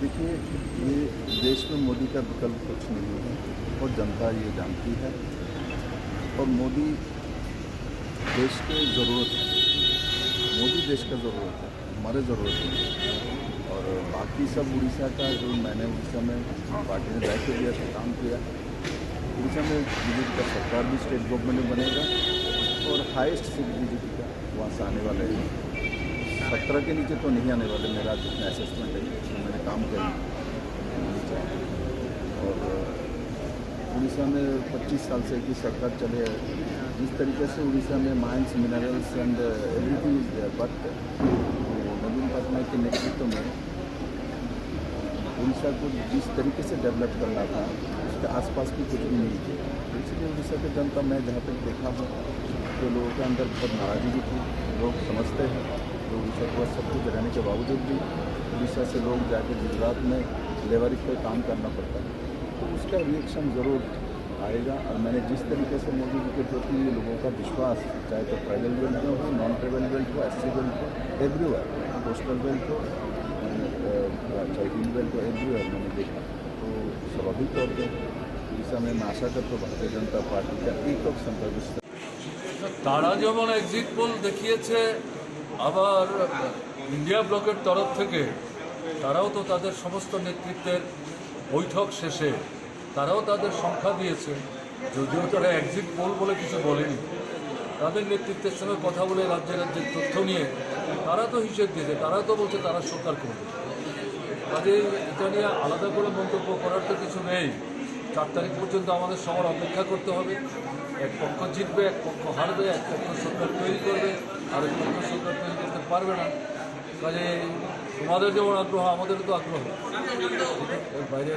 देखिए, ये देश में मोदी का विकल्प कुछ नहीं है और जनता ये जानती है। और मोदी देश के ज़रूरत है। मोदी देश का ज़रूरत है, हमारे ज़रूरत है। और बाकी सब उड़ीसा का जो मैंने उड़ीसा में पार्टी ने दायित्व दिया था काम किया, उड़ीसा में बीजेपी का सरकार भी स्टेट गवर्नमेंट में बनेगा और हाईएस्ट सीट बीजेपी का वहाँ से आने वाले हैं। सत्रह के नीचे तो नहीं आने वाले, मेरा जितना असेसमेंट है मैंने काम किया और, उड़ीसा में 25 साल से की सरकार चले है। जिस तरीके से उड़ीसा में mines minerals and everything is there but Naveen Patnaik के नेतृत्व में, उड़ीसा को जिस तरीके से डेवलप करना था, उसके आसपास भी कुछ भी नहीं किया। तो इसलिए उड़ीसा की जनता, मैं जहाँ तक देखा हूँ तो लोगों के अंदर बहुत नाराज़गी थी। लोग समझते हैं। तो उड़ीसा के पास सब कुछ रहने के बावजूद भी उड़ीसा से लोग जाके गुजरात में लेबरिंग पे काम करना पड़ता है तो उसका रिएक्शन ज़रूर आएगा और मैंने जिस तरीके से मोदी जी के प्रति लोगों का विश्वास चाहे तो ट्राइबल बेल्ट में हो नॉन ट्राइबल बेल्ट हो एस सी बेल्ट हो एवरीवेयर कोस्टल बेल्ट हो अ, चाहे हिल बेल्ट हो एवरीवेयर मैंने देखा तो स्वाभाविक तौर पर उड़ीसा में मैं आशा करता हूँ भारतीय जनता पार्टी का एक और संप्रविष्ट তারা যেমন এক্সিট পোল দেখিয়েছে আবার ইন্ডিয়া ব্লকের তরফ থেকে তারাও তো তাদের সমস্ত নেতৃত্বের বৈঠক শেষে তারাও তাদের সংখ্যা দিয়েছে। যদিও তারা এক্সিট পোল বলে কিছু বলেনি। তাদের নেতৃত্বের সঙ্গে কথা বলে রাজ্যে রাজ্যের তথ্য নিয়ে তারা তো হিসেব দিয়েছে, তারা তো বলছে তারা স্বীকার করবে। কাজে এটা নিয়ে আলাদা করে মন্তব্য করার তো কিছু নেই। চার তারিখ পর্যন্ত আমাদের সবার অপেক্ষা করতে হবে। এক পক্ষ জিতবে, এক পক্ষ হারবে, এক পক্ষ সরকার তৈরি করবে, আর এক পক্ষ সরকার তৈরি করতে পারবে না। কাজে তোমাদের যেমন আগ্রহ, আমাদেরও তো আগ্রহ। বাইরে?